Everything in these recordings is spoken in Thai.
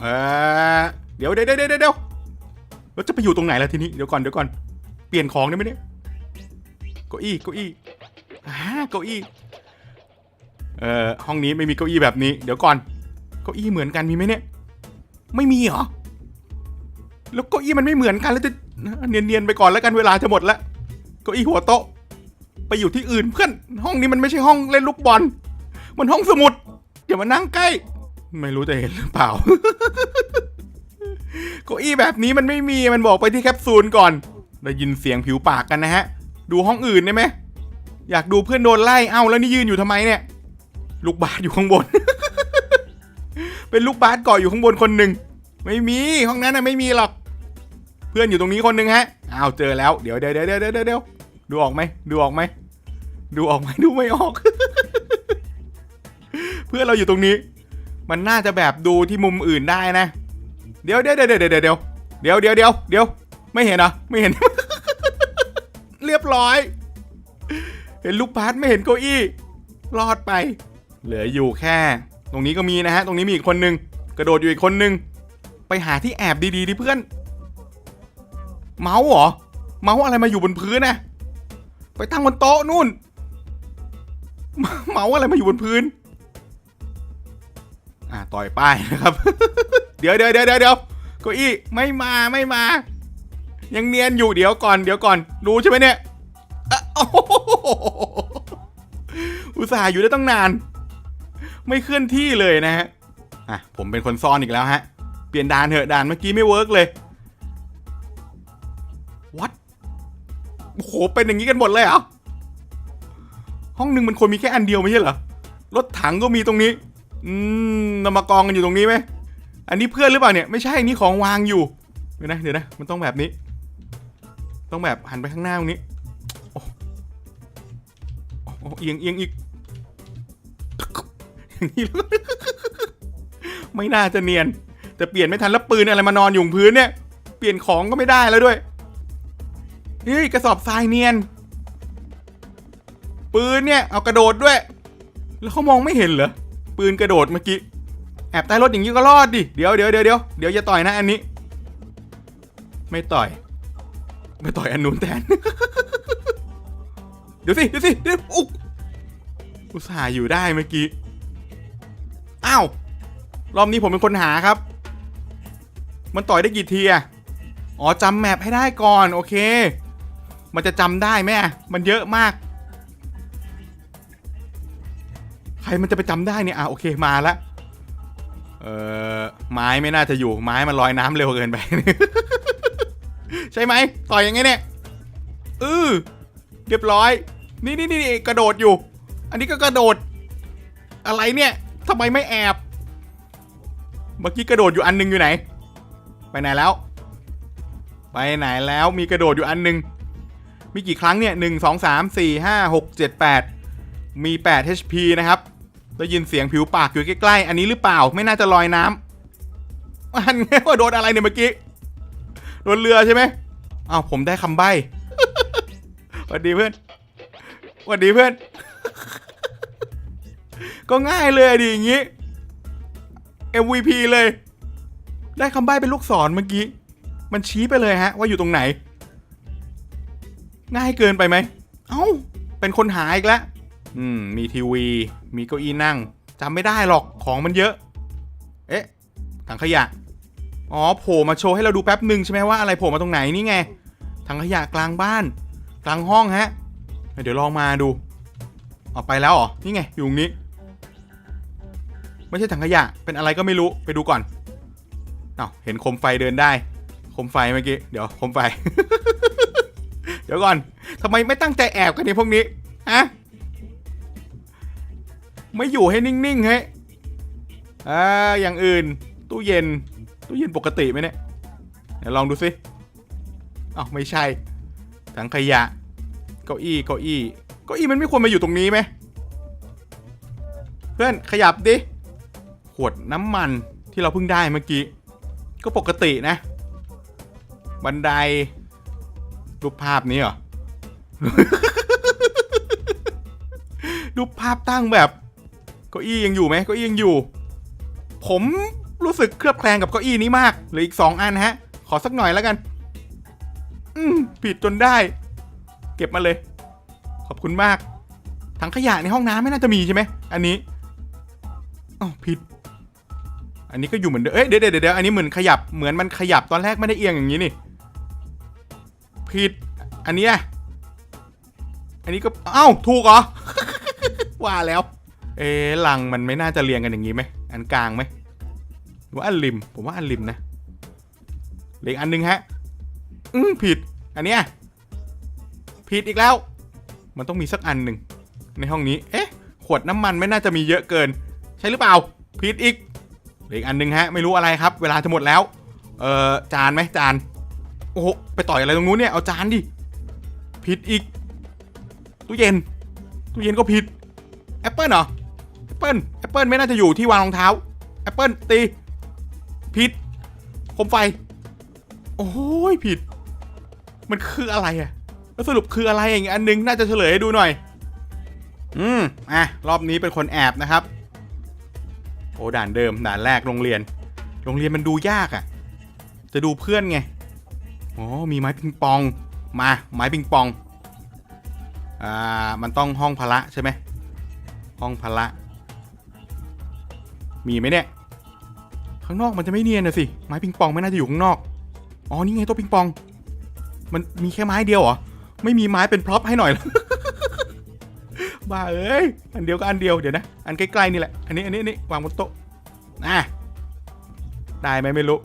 เออเดี๋ยวเดี๋ยวเดี๋ยวเดี๋ยวเราจะไปอยู่ตรงไหนล่ะทีนี้ เดี๋ยวก่อนเดี๋ยวก่อน เปลี่ยนของได้ไหมเนี่ยเก้าอี้เก้าอี้อ่าเก้าอี้ เอ่อ ห้องนี้ไม่มีเก้าอี้แบบนี้ เดี๋ยวก่อน เก้าอี้เหมือนกันมีไหมเนี่ย ไม่มีเหรอ แล้วเก้าอี้มันไม่เหมือนกันแล้วจะเนียนๆไปก่อนแล้วกันเวลาจะหมดแล้ว เก้าอี้หัวโต๊ะ ไปอยู่ที่อื่นเพื่อน ห้องนี้มันไม่ใช่ห้องเล่นลูกบอล มันห้องสมุดอย่ามานั่งใกล้ ไม่รู้จะเห็นหรือเปล่าเก้าอี้แบบนี้มันไม่มีมันบอกไปที่แคปซูลก่อน ได้ยินเสียงผิวปากกันนะฮะ ดูห้องอื่นได้ไหมอยากดูเพื่อนโดนไล่เอ้าแล้วนี่ยืนอยู่ทำไมเนี่ย ลูกบาสอยู่ข้างบน เป็นลูกบาสเกาะอยู่ข้างบนคนหนึ่งไม่มีห้องนั้นน่ะไม่มีหรอก เพื่อนอยู่ตรงนี้คนหนึ่งฮะอ้าวเจอแล้วเดี๋ยวเดี๋ยวเดี๋ยวเดี๋ยวเดี๋ยวดูออกไหมดูออกไหมดูออกไหมดูไม่ออก เพื่อนเราอยู่ตรงนี้ มันน่าจะแบบดูที่มุมอื่นได้นะ เดี๋ยวเดี๋ยวเดี๋ยวเดี๋ยวเดี๋ยวเดี๋ยวเดี๋ยวเดี๋ยวเดี๋ยวเดี๋ยวไม่เห็นเหรอไม่เห็น เรียบร้อย เห็นลูกบาสไม่เห็นเก้าอี้ รอดไป เหลืออยู่แค่ ตรงนี้ก็มีนะฮะ ตรงนี้มีอีกคนนึง กระโดดอยู่อีกคนนึง ไปหาที่แอบดีๆดิเพื่อน เมาส์เหรอ เมาส์อะไรมาอยู่บนพื้นนะไปตั้งบนโต๊ะนู่น เมาส์อะไรมาอยู่บนพื้น ต่อยป้ายนะครับ เดี๋ยวเดี๋ยวเดี๋ยวเดี๋ยวเก้าอี้ไม่มาไม่มา ยังเนียนอยู่เดี๋ยวก่อนเดี๋ยวก่อนดูใช่ไหมเนี่ยอุตส่าห์อยู่ได้ตั้งนาน ไม่เคลื่อนที่เลยนะฮะอะผมเป็นคนซ่อนอีกแล้วฮะ เปลี่ยนด่านเถอะด่านเมื่อกี้ไม่เวิร์กเลยวัดโอ้โหเป็นอย่างนี้กันหมดเลยเหรอห้องหนึ่งมันควรมีแค่อันเดียวไม่ใช่เหรอรถถังก็มีตรงนี้ อืมนำมากองกันอยู่ตรงนี้ไหม อันนี้เพื่อนหรือเปล่าเนี่ย ไม่ใช่อันนี้ของวางอยู่ เดี๋ยวนะ เดี๋ยวนะ มันต้องแบบนี้ ต้องแบบหันไปข้างหน้าตรงนี้ โอ้โอ้เอียงเอียงอีก อย่างนี้แล้วไม่น่าจะเนียน แต่เปลี่ยนไม่ทันแล้วปืนอะไรมานอนอยู่บนพื้นเนี่ย เปลี่ยนของก็ไม่ได้แล้วด้วยเฮ้ยกระสอบทรายเนียน ปืนเนี่ย เอากระโดดด้วย แล้วเขามองไม่เห็นเหรอ ปืนกระโดดเมื่อกี้แอบใต้รถอย่างนี้ก็รอดดิเดี๋ยวเดี๋ยวเดี๋ยวเดี๋ยวเดี๋ยวอย่าต่อยนะอันนี้ ไม่ต่อยไม่ต่อยอันนู้นแทน เดี๋ยวสิเดี๋ยวสิเดี๋ยวอุ๊ยอุตส่าห์อยู่ได้เมื่อกี้อ้าวรอบนี้ผมเป็นคนหาครับ มันต่อยได้กี่ทีอะอ๋อจำแมปให้ได้ก่อน โอเค มันจะจำได้ไหมมันเยอะมาก ใครมันจะไปจำได้เนี่ยอะโอเคมาละเออไม้ไม่น่าจะอยู่ไม้มันลอยน้ำเร็วเกินไป ใช่ไหมต่อยยังไงเนี่ยเออเรียบร้อย นี่นี่นี่กระโดดอยู่ อันนี้ก็กระโดด อะไรเนี่ยทำไมไม่แอบเมื่อกี้กระโดดอยู่อันหนึงอยู่ไหน ไปไหนแล้ว ไปไหนแล้วมีกระโดดอยู่อันหนึง มีกี่ครั้งเนี่ยหนึ่งสองสามสี่ห้าหกเจ็ดแปดมี 8 HP นะครับ ได้ยินเสียงผิวปากอยู่ใกล้ๆ อันนี้หรือเปล่า ไม่น่าจะลอยน้ำอันนี้ว่าโดนอะไรเนี่ยเมื่อกี้ โดนเรือใช่ไหมอ้าวผมได้คำใบ้สวัสดีเพื่อนสวัสดีเพื่อน ก็ง่ายเลยดิอย่างงี้ MVP เลย ได้คำใบ้เป็นลูกศรเมื่อกี้ มันชี้ไปเลยฮะ ว่าอยู่ตรงไหน ง่ายเกินไปไหม เอ้า เป็นคนหาอีกแล้ว อืมมีทีวี มีเก้าอี้นั่งจำไม่ได้หรอกของมันเยอะ เอ๊ะถังขยะ อ๋อโผล่มาโชว์ให้เราดูแป๊บหนึ่งใช่ไหมว่าอะไรโผล่มาตรงไหนนี่ไงถังขยะกลางบ้าน กลางห้องฮะ เดี๋ยวลองมาดู ออกไปแล้วเหรอ นี่ไง อยู่ตรงนี้ ไม่ใช่ถังขยะ เป็นอะไรก็ไม่รู้ ไปดูก่อนเอ้าเห็นโคมไฟเดินได้โคมไฟเมื่อกี้ เดี๋ยวโคมไฟ เดี๋ยวก่อน ทำไมไม่ตั้งใจแอบกันในพวกนี้ ฮะ ไม่อยู่ให้นิ่งๆเฮ้ยอ่าอย่างอื่น ตู้เย็น ตู้เย็นปกติไหมเนี่ยเดี๋ยวลองดูสิอ้าวไม่ใช่ ถังขยะ เก้าอี้เก้าอี้เก้าอี้มันไม่ควรมาอยู่ตรงนี้ไหมเพื่อนขยับดิ ขวดน้ำมันที่เราเพิ่งได้เมื่อกี้ ก็ปกตินะ บันไดรูปภาพนี้เหรอ รูปภาพตั้งแบบ ก้าอี้ยังอยู่ไหมเก้าอี้ยังอยู่ ผมรู้สึกเคลือบแคลงกับเก้าอี้นี้มากเหลืออีกสองอันฮะ ขอสักหน่อยแล้วกัน อืมผิดจนได้ เก็บมาเลย ขอบคุณมากถังขยะในห้องน้ำไม่น่าจะมีใช่ไหมอันนี้อ๋อผิด อันนี้ก็อยู่เหมือนเดิมเอ้ยเดี๋ยวเดี๋ยวเดี๋ยวอันนี้เหมือนขยับเหมือนมันขยับตอนแรกไม่ได้เอียงอย่างนี้นี่ผิด อันนี้อันนี้ก็เอ้าถูกเหรอว่าแล้ว เอ๊ลังมันไม่น่าจะเรียงกันอย่างนี้ไหมอันกลางไหมหรือว่าอันริม ผมว่าอันริมนะเหลืออกอันหนึงฮะ อืมผิด อันเนี้ยผิดอีกแล้ว มันต้องมีสักอันหนึ่งในห้องนี้ เอ๊ะ ขวดน้ำมันไม่น่าจะมีเยอะเกิน ใช่หรือเปล่า ผิดอีกเหลืออีกอันหนึงฮะ ไม่รู้อะไรครับ เวลาจะหมดแล้ว เอ่อ จานไหมจาน โอ้โห ไปต่อยอะไรตรงนู้นเนี่ย เอาจานดิ ผิดอีก ตู้เย็น ตู้เย็นก็ผิด แอปเปิลเหรอ แอปเปิลแอปเปิลไม่น่าจะอยู่ที่วางรองเท้าแอปเปิลตีผิดคมไฟ โอ้ยผิด มันคืออะไรอะแล้วสรุปคืออะไรอย่างอันนึงน่าจะเฉลยให้ดูหน่อย อืมอะรอบนี้เป็นคนแอบนะครับ โอ้ด่านเดิมด่านแรกโรงเรียน โรงเรียนมันดูยากอะ่ะ จะดูเพื่อนไงอ๋อมีไม้ปิงปอง มาไม้ปิงปอง อ่า มันต้องห้องพละใช่ไหมห้องพละ มีไหมเนี่ย ข้างนอกมันจะไม่เนียนนะสิ ไม้ปิงปองไม่น่าจะอยู่ข้างนอก อ๋อ นี่ไงโต๊ะปิงปอง มันมีแค่ไม้เดียวเหรอ ไม่มีไม้เป็นพร็อพให้หน่อยหรอบ้าเอ้ย อันเดียวก็อันเดียว เดี๋ยวนะ อันใกล้ๆนี่แหละ อันนี้ อันนี้นนี้วางบนโต๊ะอะได้ไหมไม่รู้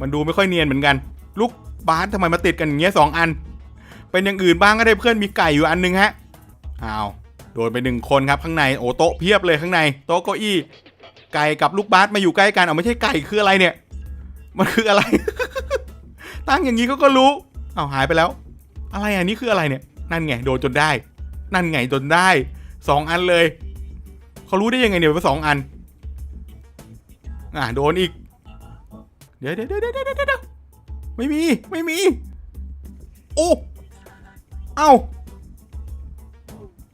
มันดูไม่ค่อยเนียนเหมือนกัน ลูกบาสทำไมมาติดกันอย่างเงี้ยสองอัน เป็นอย่างอื่นบ้างก็ได้เพื่อนมีไก่อยู่อันนึงฮะ อ้าว โดนไปหนึ่งคนครับข้างใน โอ้โต๊ะเพียบเลยข้างใน โต๊ะเก้าอี้ ไก่กับลูกบาสมาอยู่ใกล้กันเอาไม่ใช่ไก่คืออะไรเนี่ย มันคืออะไร ตั้งอย่างนี้เขาก็รู้เอาหายไปแล้ว อะไรอันนี้คืออะไรเนี่ย นั่นไงโดนจนได้ นั่นไงจนได้สองอันเลยเขารู้ได้ยังไงเนี่ยว่าสองอัน อะโดนอีก เดี๋ยวเดี๋ยวเดี๋ยวเดี๋ยวเดี๋ยวไม่มีไม่มี โอ้เอ้า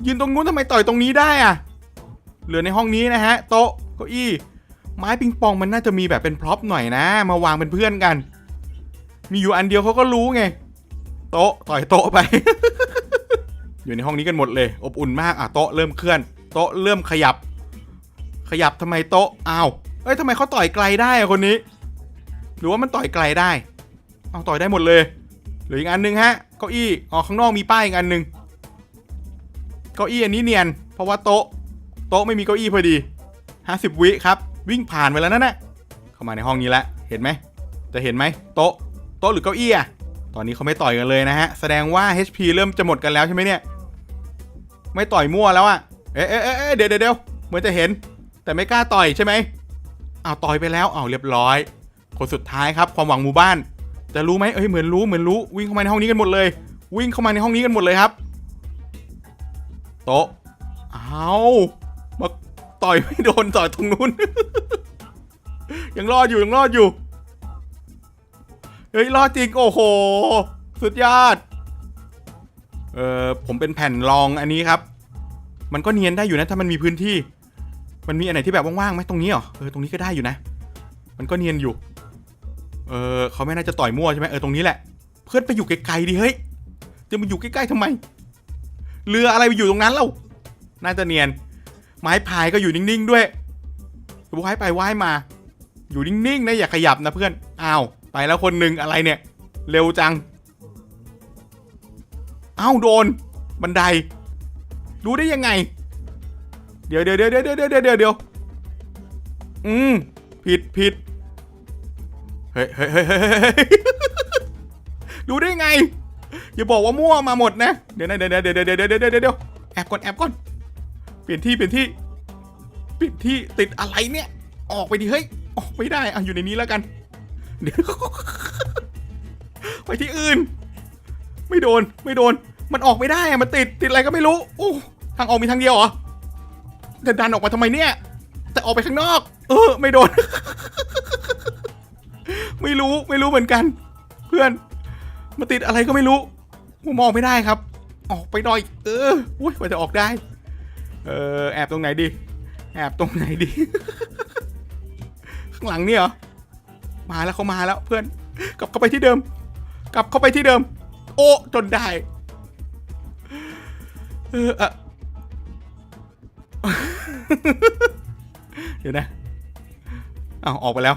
ยืนตรงนู้นทำไมต่อยตรงนี้ได้อะเหลือในห้องนี้นะฮะ โต๊ะ ก้าอี้ไม้ปิงปองมันน่าจะมีแบบเป็นพร็อพหน่อยนะ มาวางเป็นเพื่อนกัน มีอยู่อันเดียวเขาก็รู้ไง โต๊ะต่อยโต๊ะไป อยู่ในห้องนี้กันหมดเลย อบอุ่นมากอะโต๊ะเริ่มเคลื่อน โต๊ะเริ่มขยับ ขยับทำไมโต๊ะอ้าวเอ้ยทำไมเขาต่อยไกลได้อะคนนี้ หรือว่ามันต่อยไกลได้เอาต่อยได้หมดเลยหลืออีกอันหนึงฮะเก้าอี้อ๋อข้างนอกมีป้ายอีกอันหนึงเก้าอี้อันนี้เนียน เพราะว่าโต๊ะ โต๊ะไม่มีเก้าอี้พอดี 50 วิครับ วิ่งผ่านไปแล้วนั่นแหละเข้ามาในห้องนี้แล้วเห็นไหมจะเห็นไหมโต๊ะโต๊ะหรือเก้าอี้อะตอนนี้เขาไม่ต่อยกันเลยนะฮะ แสดงว่า HP เริ่มจะหมดกันแล้วใช่ไหมเนี่ย ไม่ต่อยมั่วแล้วอะเอ๊ะเอ๊ะเอ๊ะเอ๊ะเดี๋ยวเดี๋ยวเดี๋ยวเหมือนจะเห็น แต่ไม่กล้าต่อยใช่ไหมเอาต่อยไปแล้วเอาเรียบร้อย คนสุดท้ายครับความหวังหมู่บ้าน จะรู้ไหมเอ้ยเหมือนรู้เหมือนรู้วิ่งเข้ามาในห้องนี้กันหมดเลย วิ่งเข้ามาในห้องนี้กันหมดเลยครับ โต๊ะเอามา ต่อยไม่โดนต่อยตรงนู้น ยังรอดอยู่ยังรอดอยู่ เฮ้ยรอดจริงโอ้โห สุดยอด เออผมเป็นแผ่นรองอันนี้ครับ มันก็เนียนได้อยู่นะถ้ามันมีพื้นที่ มันมีอันไหนที่แบบว่างๆไหมตรงนี้เหรอ เออตรงนี้ก็ได้อยู่นะ มันก็เนียนอยู่ เออเขาไม่น่าจะต่อยมั่วใช่ไหมเออตรงนี้แหละ เพื่อนไปอยู่ไกลๆดิเฮ้ย จะมาอยู่ใกล้ๆทำไม เรืออะไรไปอยู่ตรงนั้นเล่าน่าจะเนียน ไม้พายก็อยู่นิ่งๆด้วยว่ายไปว่ายมา อยู่นิ่งๆนะอย่าขยับนะเพื่อนอ้าวไปแล้วคนหนึ่งอะไรเนี่ย เร็วจังอ้าวโดน บันได รู้ได้ยังไง เดี๋ยวเดี๋ยวเดี๋ยวเดี๋ยวเดี๋ยวเดี๋ยวเดี๋ยวอืมผิดผิดเฮ้ยเฮ้ยเฮ้ยรู้ได้ไง อย่าบอกว่ามั่วมาหมดนะ เดี๋ยวนะเดี๋ยวเดี๋ยวเดี๋ยวเดี๋ยวเดี๋ยวเดี๋ยวแอบก่อนแอบก่อน ลี่ยนที่เปลี่ยนที่เปลี่ยนที่ติดอะไรเนี่ย ออกไปดิเฮ้ยออกไม่ได้อะอยู่ในนี้แล้วกัน เดี๋ยวไปที่อื่น ไม่โดนไม่โดน มันออกไม่ได้อะมันติดติดอะไรก็ไม่รู้โอ้ทางออกมีทางเดียวเหรอจะดันออกมาทำไมเนี่ย แต่ออกไปข้างนอก เออ ไม่โดน ไม่รู้ไม่รู้เหมือนกัน เพื่อนมาติดอะไรก็ไม่รู้ผมมองไม่ได้ครับ ออกไปหน่อย เอออุ้ยกว่าจะออกได้ เออแอบตรงไหนดี แอบตรงไหนดี ข้างหลังนี่เหรอ มาแล้วเขามาแล้วเพื่อน กลับเข้าไปที่เดิม กลับเข้าไปที่เดิม โอ้จนได้ เอออะเดี๋ยวนะอ้าวออกไปแล้ว